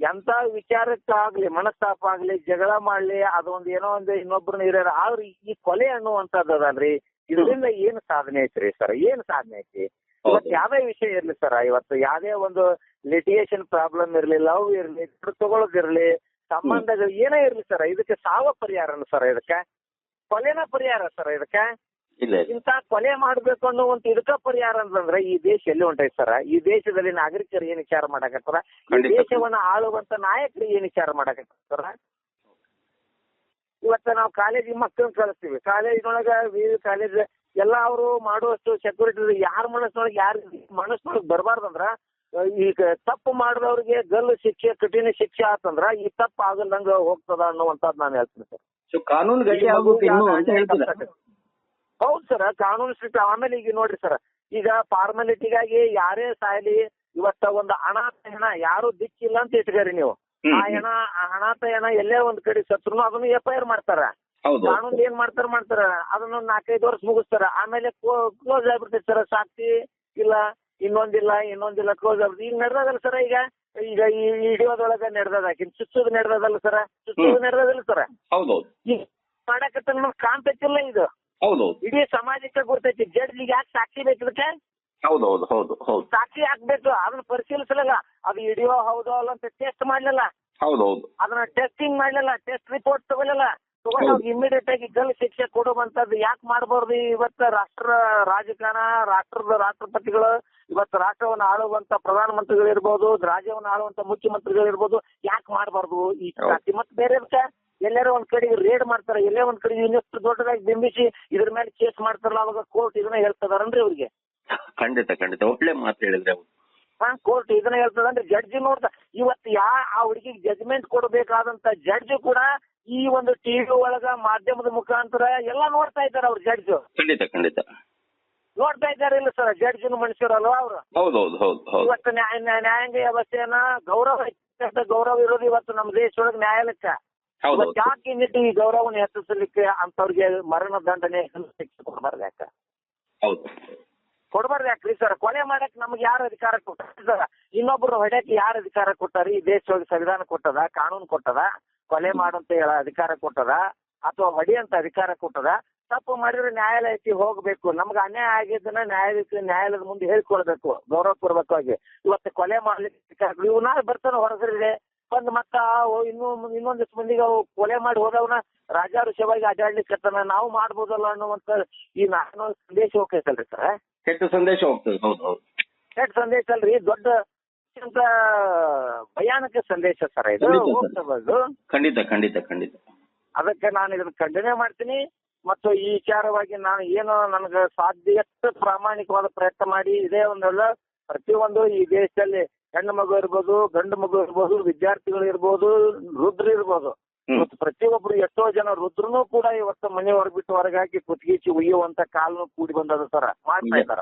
ಎಂತ ವಿಚಾರಕ್ಕಾಗ್ಲಿ ಮನಸ್ತಾಪ ಆಗ್ಲಿ ಜಗಳ ಮಾಡ್ಲಿ ಅದೊಂದು ಏನೋ ಒಂದು ಇನ್ನೊಬ್ರನ್ನ ಇರೋ ಆದ್ರೆ ಈ ಕೊಲೆ ಅನ್ನುವಂಥದ್ದು ಅದಲ್ರಿ. ಇದರಿಂದ ಏನು ಸಾಧನೆ ಐತ್ರಿ ಸರ್? ಏನು ಸಾಧನೆ ಐತಿ. ಇವತ್ತು ಯಾವ್ದೇ ವಿಷಯ ಇರ್ಲಿ ಸರ್ ಇವತ್ತು ಯಾವ್ದೇ ಒಂದು ಲಿಟಿಗೇಷನ್ ಪ್ರಾಬ್ಲಮ್ ಇರ್ಲಿ ಲವ್ ಇರ್ಲಿ ತಗೊಳೋದಿರ್ಲಿ ತಗೊಳ್ಳೋದಿರ್ಲಿ ಸಂಬಂಧಗಳು ಏನೇ ಇರ್ಲಿ ಸರ್ ಇದಕ್ಕೆ ಸಾವ ಪರಿಹಾರನ ಸರ್ ಇದಕ್ಕೆ? ಕೊಲೆನ ಪರಿಹಾರ ಸರ್ ಇದಕ್ಕೆ? ಇಲ್ಲ ಇಂತ ಕೊಲೆ ಮಾಡ್ಬೇಕು ಅನ್ನೋ ಒಂದು ಇದಕ್ಕ ಪರಿಹಾರ ಅಂತಂದ್ರೆ ಈ ದೇಶ ಎಲ್ಲಿ ಹೊಂಟೈತಿ ಸರ್? ಈ ದೇಶದಲ್ಲಿ ನಾಗರಿಕರು ಏನ್ ವಿಚಾರ ಮಾಡಕತ್ತಾರ? ಈ. ದೇಶವನ್ನ ಆಳುವಂತ ನಾಯಕರು ಏನ್ ವಿಚಾರ ಮಾಡಕತ್ತಾರ? ಇವತ್ತ ನಾವು ಕಾಲೇಜಿಗೆ ಮಕ್ಕಳನ್ನ ಕಳಿಸ್ತೀವಿ. ಕಾಲೇಜಿನೊಳಗ ವಿವಿಧ ಕಾಲೇಜ್ ಎಲ್ಲಾ ಅವರು ಮಾಡುವಷ್ಟು ಸೆಕ್ಯೂರಿಟಿ ಯಾರ ಮನಸ್ಸಿನೊಳಗೆ ಯಾರ ಮನಸ್ಸಿನೊಳಗೆ ಬರಬಾರ್ದಂದ್ರ ಈಗ ತಪ್ಪು ಮಾಡಿದವ್ರಿಗೆ ಗಲ್ಲು ಶಿಕ್ಷೆ ಕಠಿಣ ಶಿಕ್ಷೆ ಆತಂದ್ರ ಈ ತಪ್ಪು ಆಗಲ್ದಂಗ ಹೋಗ್ತದ ಅನ್ನುವಂತದ್ ನಾನು ಹೇಳ್ತೀನಿ ಸರ್. ಸೊ ಕಾನೂನು ಗಟ್ಟಿ ಆಗೋಕೆ ಇನ್ನು ಅಂತ ಹೇಳ್ತೀರಾ? ಹೌದು ಸರ್ ಕಾನೂನು ಸ್ಟ್ರಿಕ್ಟ್ ಆಮೇಲೆ ಈಗ ನೋಡ್ರಿ ಸರ್ ಈಗ ಫಾರ್ಮಾಲಿಟಿಗಾಗಿ ಯಾರೇ ಸಾಯಲಿ ಇವತ್ತ ಒಂದು ಅನಾಥ ಹೆಣ ಯಾರು ದಿಕ್ಕಿಲ್ಲ ಅಂತ ಇಟ್ಕರಿ ನೀವು. ಆ ಹೆಣ ಆ ಅನಾಥ ಹೆಣ ಎಲ್ಲೇ ಒಂದ್ ಕಡೆ ಸತ್ರು ಅದನ್ನು ಎಫ್ ಐ ಆರ್ ಮಾಡ್ತಾರ ಕಾನೂನು ಏನ್ ಮಾಡ್ತಾರ ಮಾಡ್ತಾರ ಅದನ್ನ ನಾಲ್ಕೈದು ವರ್ಷ ಮುಗಿಸ್ತಾರ. ಆಮೇಲೆ ಕ್ಲೋಸ್ ಆಗ್ಬಿಡ್ತೈತಿ ಸರ್ ಸಾಕ್ಷಿ ಇಲ್ಲ. ಇನ್ನೊಂದಿಲ್ಲ ಇನ್ನೊಂದಿಲ್ಲ ಕ್ಲೋಸ್ ಆಗ್ಬಿಡ್ತು ಈಗ ನಡೆದದಲ್ಲ ಸರ ಈಗ? ಈಗ ಈ ಹಿಡಿಯೋದೊಳಗ ನಡೆದದ ಚುಚ್ಚೋದು ನಡೆದದಲ್ಲ ಸರ ಚುಚ್ಚುದು. ನಡೆದದಲ್ಲ ಸರ ಹೌದೌದು. ಈಗ ಮಾಡಕತ್ತ ಕಾಣ್ತೈತಿಲ್ಲ ಇದು. ಹೌದೌದು. ಇಡೀ ಸಮಾಜಕ್ಕೆ ಗೊತ್ತೈತಿ ಜಡ್ಜ್ ಯಾಕೆ ಸಾಕ್ಷಿ ಬೇಕು ಇದಕ್ಕೆ? ಹೌದೌದು ಹೌದು ಹೌದು. ಸಾಕ್ಷಿ ಹಾಕ್ಬೇಕು. ಅದನ್ನ ಪರಿಶೀಲಿಸಲಿಲ್ಲ. ಅದು ಹಿಡಿಯೋ ಹೌದೋ ಅಲ್ಲ ಅಂತ ಟೆಸ್ಟ್ ಮಾಡ್ಲಿಲ್ಲ. ಹೌದೌದು. ಅದನ್ನ ಟೆಸ್ಟಿಂಗ್ ಮಾಡ್ಲಿಲ್ಲ. ಟೆಸ್ಟ್ ರಿಪೋರ್ಟ್ ತಗೊಳ್ಳಿಲ್ಲ ಇಮಿಡಿಯೇಟ್ ಆಗಿ ಗಲ್ ಶಿಕ್ಷೆ ಕೊಡುವಂತದ್ದು ಯಾಕೆ ಮಾಡಬಾರ್ದು? ಇವತ್ತ ರಾಷ್ಟ್ರ ರಾಜಕಾರಣ ರಾಷ್ಟ್ರದ ರಾಷ್ಟ್ರಪತಿಗಳು ಇವತ್ತು ರಾಷ್ಟ್ರವನ್ನು ಆಳುವಂತ ಪ್ರಧಾನಮಂತ್ರಿಗಳು ಇರ್ಬೋದು ರಾಜ್ಯವನ್ನು ಆಳುವಂತ ಮುಖ್ಯಮಂತ್ರಿಗಳು ಇರ್ಬೋದು ಯಾಕೆ ಮಾಡಬಾರ್ದು? ಈ ಮತ್ತೆ ಬೇರೆ ಎಲ್ಲಾರು ಒಂದ್ ಕಡೆ ರೇಡ್ ಮಾಡ್ತಾರೆ. ಎಲ್ಲೇ ಒಂದ್ ಕಡೆ ಇನ್ನಷ್ಟು ದೊಡ್ಡದಾಗಿ ಬಿಂಬಿಸಿ ಇದ್ರ ಮೇಲೆ ಕೇಸ್ ಮಾಡ್ತಾರಲ್ಲ ಅವಾಗ ಕೋರ್ಟ್ ಇದನ್ನ ಹೇಳ್ತದಾರನ್ರಿ ಅವ್ರಿಗೆ? ಖಂಡಿತ ಖಂಡಿತ. ಒಳ್ಳೆ ಮಾತು ಹೇಳಿದ್ರೆ ಅವ್ರು. ಹಾ ಕೋರ್ಟ್ ಇದನ್ನ ಹೇಳ್ತದಂದ್ರೆ ಜಡ್ಜ್ ನೋಡ್ತಾ ಇವತ್ತು ಯಾ ಆ ಹುಡುಗಿಗೆ ಜಜ್ಮೆಂಟ್ ಕೊಡಬೇಕಾದಂತ ಜಡ್ಜ್ ಕೂಡ ಈ ಒಂದು ಟಿವಿ ಒಳಗ ಮಾಧ್ಯಮದ ಮುಖಾಂತರ ಎಲ್ಲ ನೋಡ್ತಾ ಇದ್ದಾರೆ ಅವ್ರ ಜಡ್ಜ್ ಖಂಡಿತ ಖಂಡಿತ. ನೋಡ್ತಾ ಇದ್ದಾರೆ ಇಲ್ಲ ಸರ್ ಜಡ್ಜ್ನು ಮನುಷ್ಯರಲ್ವಾ ಅವರು? ಹೌದೌದು ಹೌದು ಹೌದು ಇವತ್ತು ನ್ಯಾಯ ನ್ಯಾಯ- ನ್ಯಾಯಾಂಗ ವ್ಯವಸ್ಥೆಯನ್ನ ಗೌರವ ಗೌರವ ಇರೋದು ಇವತ್ತು ನಮ್ಮ ದೇಶದೊಳಗೆ ನ್ಯಾಯಾಲಯಕ್ಕ. ಹೌದು ಇವತ್ತು ಯಾಕೆ ಇನ್ನಿಟ್ಟು ಈ ಗೌರವವನ್ನು ಹೆಚ್ಚಿಸಲಿಕ್ಕೆ ಅಂತವ್ರಿಗೆ ಮರಣ ದಂಡನೆ ಶಿಕ್ಷೆ ಕೊಡಬಾರ್ದು ಯಾಕ ಹೌದು. ಕೊಡಬಾರ್ದು ಯಾಕ್ರಿ ಸರ್ ಕೊಲೆ ಮಾಡಕ್ ನಮ್ಗೆ ಯಾರು ಅಧಿಕಾರ ಕೊಟ್ಟಾರ ಸರ್ ಇನ್ನೊಬ್ರು ಹೊಡೆಯಕ್ ಯಾರು ಅಧಿಕಾರ ಕೊಟ್ಟಾರ? ಈ ದೇಶದೊಳಗೆ ಸಂವಿಧಾನ ಕೊಟ್ಟದ ಕಾನೂನು ಕೊಟ್ಟದ? ಕೊಲೆ ಮಾಡಂತ ಹೇಳ ಅಧಿಕಾರ ಕೊಟ್ಟದ ಅಥವಾ ಹೊಡಿಯಂತ ಅಧಿಕಾರ ಕೊಟ್ಟದ ತಪ್ಪು ಮಾಡಿದ್ರೆ ನ್ಯಾಯಾಲಯಕ್ಕೆ ಹೋಗ್ಬೇಕು. ನಮ್ಗೆ ಅನ್ಯಾಯ ಆಗಿದ್ದನ್ನ ನ್ಯಾಯಾಲಯಕ್ಕೆ ನ್ಯಾಯಾಲಯದ ಮುಂದೆ ಹೇಳ್ಕೊಳ್ಬೇಕು ಗೌರವ ಪೂರ್ವಕವಾಗಿ ಇವತ್ತು ಕೊಲೆ ಮಾಡ್ಲಿಕ್ಕೆ ಇವನ ಇವ್ ನಾಳೆ ಬರ್ತಾನೆ ಬಂದ್ ಮತ್ತ ಇನ್ನು ಇನ್ನೂ ಇನ್ನೊಂದಿಷ್ಟು ಮಂದಿಗೆ ಅವು ಕೊಲೆ ಮಾಡಿ ಹೋದವನ ರಾಜಾರುಷವಾಗಿ ಅಡ್ಡಾಡ್ಲಿಕ್ಕೆ ನಾವು ಮಾಡ್ಬೋದಲ್ಲ ಅನ್ನುವಂತ ಈ ನಾನು ಸಂದೇಶ ಹೋಗ್ತೈತಲ್ರಿ ಸರ್? ಕೆಟ್ಟ ಸಂದೇಶ ಹೋಗ್ತದೆ. ಹೌದು. ಕೆಟ್ಟ ಸಂದೇಶ ಅಲ್ರಿ. ದೊಡ್ಡ ಅತ್ಯಂತ ಭಯಾನಕ ಸಂದೇಶ ಸರ್ ಇದು. ಖಂಡಿತ ಹೋಗ್ತಬಾರ್ದು ಖಂಡಿತ ಖಂಡಿತ ಖಂಡಿತ. ಅದಕ್ಕೆ ನಾನು ಇದನ್ನ ಖಂಡನೆ ಮಾಡ್ತೀನಿ. ಮತ್ತು ಈ ವಿಚಾರವಾಗಿ ನಾನು ಏನು ನನಗೆ ಸಾಧ್ಯ ಪ್ರಾಮಾಣಿಕವಾದ ಪ್ರಯತ್ನ ಮಾಡಿ ಇದೇ ಒಂದಲ್ಲ ಪ್ರತಿಯೊಂದು ಈ ದೇಶದಲ್ಲಿ ಹೆಣ್ಣು ಮಗು ಇರ್ಬೋದು ಗಂಡು ಮಗು ಇರ್ಬೋದು ವಿದ್ಯಾರ್ಥಿಗಳು ಇರ್ಬೋದು ರುದ್ರ ಇರ್ಬೋದು. ಮತ್ತು ಪ್ರತಿಯೊಬ್ಬರು ಪ್ರತಿಯೊಬ್ರು ಎಷ್ಟೋ ಜನ ರುದ್ರನು ಕೂಡ ಇವತ್ತು ಮನೆ ಹೊರಗೆ ಬಿಟ್ಟು ಹೊರಗೆ ಹಾಕಿ ಕುತ್ತಿಗೆಚ್ಚಿ ಉಯ್ಯುವಂತ ಕಾಲು ಕೂಡಿ ಬಂದದ ಸರ. ಮಾಡ್ತಾ ಇದಾರ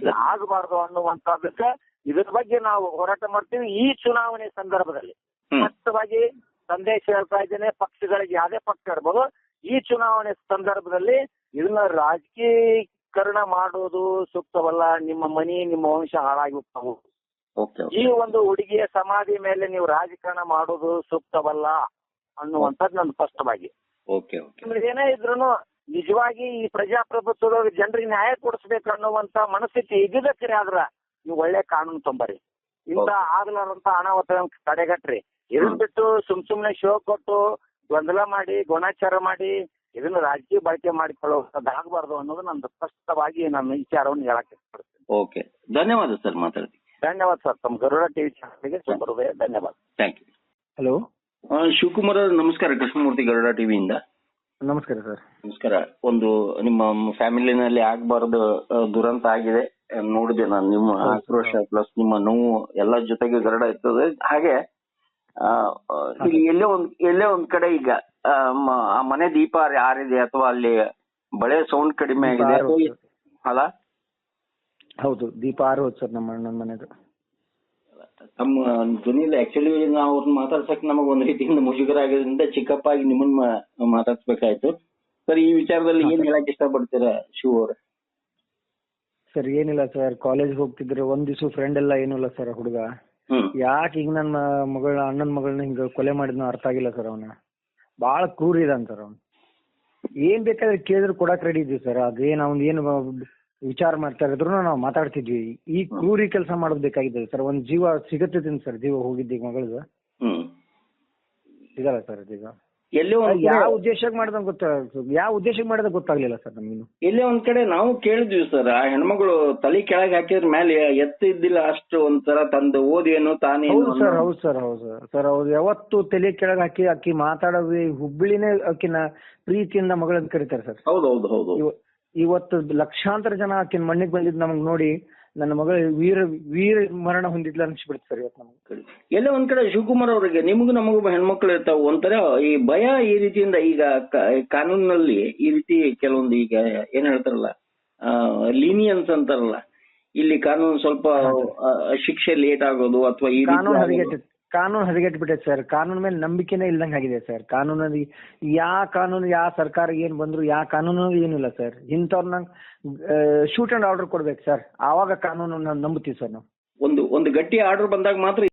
ಸರ್. ಆಗಬಾರ್ದು ಅನ್ನುವಂತದಕ್ಕೆ ಇದ್ರ ಬಗ್ಗೆ ನಾವು ಹೋರಾಟ ಮಾಡ್ತೀವಿ ಈ ಚುನಾವಣೆ ಸಂದರ್ಭದಲ್ಲಿ. ಸ್ಪಷ್ಟವಾಗಿ ಸಂದೇಶ ಹೇಳ್ತಾ ಇದ್ದೇನೆ ಪಕ್ಷಗಳಿಗೆ ಯಾವುದೇ ಪಕ್ಷ ಇರ್ಬೋದು ಈ ಚುನಾವಣೆ ಸಂದರ್ಭದಲ್ಲಿ ಇದನ್ನ ರಾಜಕೀಕರಣ ಮಾಡೋದು ಸೂಕ್ತವಲ್ಲ ನಿಮ್ಮ ಮನಿ ನಿಮ್ಮ ವಂಶ ಹಾಳಾಗಿ ಹೋಗ್ತಾವು. ಈ ಒಂದು ಹುಡುಗಿಯ ಸಮಾಧಿ ಮೇಲೆ ನೀವು ರಾಜಕಾರಣ ಮಾಡೋದು ಸೂಕ್ತವಲ್ಲ ಅನ್ನುವಂಥದ್ದು ನನ್ನ ಸ್ಪಷ್ಟವಾಗಿ. ಏನೇ ಇದ್ರು ನಿಜವಾಗಿ ಈ ಪ್ರಜಾಪ್ರಭುತ್ವದೊಳಗೆ ಜನರಿಗೆ ನ್ಯಾಯ ಕೊಡಿಸ್ಬೇಕು ಅನ್ನುವಂತ ಮನಸ್ಥಿತಿ ಇದ್ದಿದ್ದಕ್ಕೆ ಆದ್ರ. ನೀವು ಒಳ್ಳೆ ಕಾನೂನು ತೊಂಬರಿ ಇಂತ. ಆಗ್ಲಾರಂತ ಅನಾಹುತ ತಡೆಗಟ್ರಿ. ಇದನ್. ಬಿಟ್ಟು ಸುಮ್ ಸುಮ್ನೆ ಶೋ ಕೊಟ್ಟು ಗೊಂದಲ ಮಾಡಿ ಗುಣಾಚಾರ ಮಾಡಿ ಇದನ್ನ ರಾಜಕೀಯ ಬಳಕೆ ಮಾಡಿಕೊಳ್ಳುವಂತದ್ದು ಆಗಬಾರ್ದು ಅನ್ನೋದು ನಂದು ಸ್ಪಷ್ಟವಾಗಿ ನನ್ನ ವಿಚಾರವನ್ನು ಹೇಳಕ್ಕೆ ಇಷ್ಟಪಡ್ತೀನಿ. ಓಕೆ. ಧನ್ಯವಾದ ಸರ್ ಮಾತಾಡ್ತೀನಿ ಧನ್ಯವಾದ ಸರ್. ತಮ್ಮ ಗರುಡ ಟಿವಿ ಚಾನಲ್ಗೆ ತುಂಬ ಹೃದಯ. ಧನ್ಯವಾದ. Thank you. ಹಲೋ. ಶಿವಕುಮಾರ್ ಅವ್ರೆ, ನಮಸ್ಕಾರ. ಕೃಷ್ಣಮೂರ್ತಿ ಗರುಡ ಟಿವಿಯಿಂದ ನಮಸ್ಕಾರ ಸರ್. ನಮಸ್ಕಾರ. ಒಂದು ನಿಮ್ಮ ಫ್ಯಾಮಿಲಿನಲ್ಲಿ ಆಗ್ಬಾರ್ದು ದುರಂತ ಆಗಿದೆ. ನೋಡಿದೆ ನಾನು ನಿಮ್ಮ ಆಕ್ರೋಶ ಪ್ಲಸ್ ನಿಮ್ಮ ನೋವು ಎಲ್ಲ ಜೊತೆಗೆ ಗರಡ ಇರ್ತದೆ. ಹಾಗೆ ಎಲ್ಲೇ ಒಂದ್ ಎಲ್ಲೇ ಒಂದ್ ಕಡೆ ಈಗ ಆ, ಮನೆ ದೀಪ ಯಾರಿದೆ ಅಥವಾ ಅಲ್ಲಿ ಬಳೆ ಸೌಂಡ್ ಕಡಿಮೆ ಆಗಿದೆ. ಅಲ್ಲ? ಹೌದು ದೀಪ ಆರು ಸರ್ ನಮ್ಮ ಅಣ್ಣನ ಮನೆದು. ತಮ್ಮ ಧ್ವನಿಯಲ್ಲಿ ಆಕ್ಚುಲಿ ನಾವು ಅವ್ರನ್ನ ಮಾತಾಡ್ಸಕ್ ನಮಗ್ ಒಂದ್ ರೀತಿಯಿಂದ ಮುಜುಗರ ಆಗಿದ್ರಿಂದ ಚಿಕ್ಕಪ್ಪ ಆಗಿ ನಿಮ್ಮನ್ನ ಮಾತಾಡ್ಸ್ಬೇಕಾಯ್ತು. ಸರ್ ಈ ವಿಚಾರದಲ್ಲಿ ಏನ್ ಹೇಳಕ್ ಇಷ್ಟಪಡ್ತೀರಾ ಶಿವ ಅವ್ರೆ? ಸರ್ ಏನಿಲ್ಲ ಸರ್ ಕಾಲೇಜ್ ಹೋಗ್ತಿದ್ರೆ ಒಂದ್ ದಿವ್ಸ ಫ್ರೆಂಡ್ ಎಲ್ಲ ಏನೂ ಇಲ್ಲ ಸರ್ ಹುಡುಗ. ಹ್ಮ್. ಯಾಕೆ ಈಗ ನನ್ನ ಮಗಳ ಅಣ್ಣನ ಮಗಳನ್ನ ಹಿಂಗ ಕೊಲೆ ಮಾಡಿದ್ನೋ ಅರ್ಥ ಆಗಿಲ್ಲ ಸರ್ ಅವನ. ಬಹಳ ಕ್ರೂರ್ ಇದಾನ್ ಸರ್ ಅವನು. ಏನ್ ಬೇಕಾದ್ರೆ ಕೇಳಿದ್ರು ಕೊಡಕ್ ರೆಡಿ ಇದ್ದೀವಿ ಸರ್ ಅದೇನ್ ಅವ್ನ್ ಏನು ವಿಚಾರ ಮಾಡ್ತಾ ಇದ್ರು ನಾವು ಮಾತಾಡ್ತಿದ್ವಿ. ಈ ಕ್ರೂರಿ ಕೆಲಸ ಮಾಡೋದ್ ಬೇಕಾಗಿದೆ ಸರ್ ಒಂದ್ ಜೀವ ಸಿಗತ್ತಿದ್ದೀನಿ ಸರ್ ಜೀವ ಹೋಗಿದ್ದು ಈಗ ಮಗಳದು. ಹ್ಮ್. ಸಿಗಲ್ಲ ಸರ್ ಅದೀಗ ಎಲ್ಲೇ ಒಂದ್ ಯಾವ ಉದ್ದೇಶಕ್ಕೆ ಮಾಡಿದ ಗೊತ್ತ ಯಾವ ಉದ್ದೇಶಕ್ಕೆ ಮಾಡಿದ ಗೊತ್ತಾಗ್ಲಿಲ್ಲ ಸರ್ ನಮ್ಗಿನ್ನು. ಎಲ್ಲೇ ಒಂದ್ ಕಡೆ ನಾವು ಕೇಳಿದ್ವಿ ಸರ್ ಆ ಹೆಣ್ಮಗಳು ತಲೆ ಕೆಳಗೆ ಹಾಕಿದ್ರ ಮೇಲೆ ಎತ್ತ ಇದ್ದಿಲ್ಲ ಅಷ್ಟು ಒಂಥರ ತಂದು ಓದೇನು ತಾನೇ ಹೌದು ಸರ್ ಹೌದು ಸರ್ ಹೌದು ಸರ್. ಅವ್ರು ಯಾವತ್ತು ತಲೆ ಕೆಳಗೆ ಹಾಕಿ ಅಕ್ಕಿ ಮಾತಾಡೋದು ಹುಬ್ಳಿನೇ ಆಕಿನ ಪ್ರೀತಿಯಿಂದ ಮಗಳನ್ನ ಕರೀತಾರೆ ಸರ್. ಹೌದು ಹೌದು ಹೌದು. ಇವ- ಇವತ್ತು ಲಕ್ಷಾಂತರ ಜನ ಆಕಿನ ಮಣ್ಣಿಗೆ ಬಂದಿದ್ ನಮಗ್ ನೋಡಿ ನನ್ನ ಮಗಳು ವೀರ ವೀರ ಮರಣ ಹೊಂದಿದ್ಲ ಅನ್ಸ್ಬಿಡ್ತು ಸರ್ ಇವತ್ತು ನಮ್ಗೆ. ಎಲ್ಲ ಒಂದ್ ಕಡೆ ಶಿವಕುಮಾರ್ ಅವರಿಗೆ ನಿಮಗೂ ನಮಗೂ ಹೆಣ್ಮಕ್ಳು ಇರ್ತಾವ ಒಂಥರ ಈ ಭಯ ಈ ರೀತಿಯಿಂದ ಈಗ ಕಾನೂನಿನಲ್ಲಿ ಈ ರೀತಿ ಕೆಲವೊಂದು ಈಗ ಏನ್ ಹೇಳ್ತಾರಲ್ಲ ಲೀನಿಯನ್ಸ್ ಅಂತಾರಲ್ಲ ಇಲ್ಲಿ ಕಾನೂನು ಸ್ವಲ್ಪ ಶಿಕ್ಷೆ ಲೇಟ್ ಆಗೋದು ಅಥವಾ ಈ ರೀತಿ ಕಾನೂನು ಆಗೋದು. ಹದಗೆಟ್ಟು ಕಾನೂನು ಹದಗೆಟ್ಟು ಬಿಟ್ಟೈತೆ ಸರ್. ಕಾನೂನು ಮೇಲೆ ನಂಬಿಕೆನೇ ಇಲ್ದಂಗ್ ಆಗಿದೆ ಸರ್. ಕಾನೂನಲ್ಲಿ ಯಾ ಕಾನೂನು, ಯಾ ಸರ್ಕಾರ ಏನ್ ಬಂದ್ರು, ಯಾ ಕಾನೂನು ಏನಿಲ್ಲ ಸರ್. ಇಂಥವ್ರನ್ನ ಶೂಟ್ ಅಂಡ್ ಆರ್ಡರ್ ಕೊಡ್ಬೇಕು ಸರ್. ಆವಾಗ ಕಾನೂನು ನಾವು ನಂಬುತ್ತೀವಿ ಸರ್ ನಾವು. ಒಂದು ಒಂದು ಗಟ್ಟಿ ಆರ್ಡರ್ ಬಂದಾಗ ಮಾತ್ರ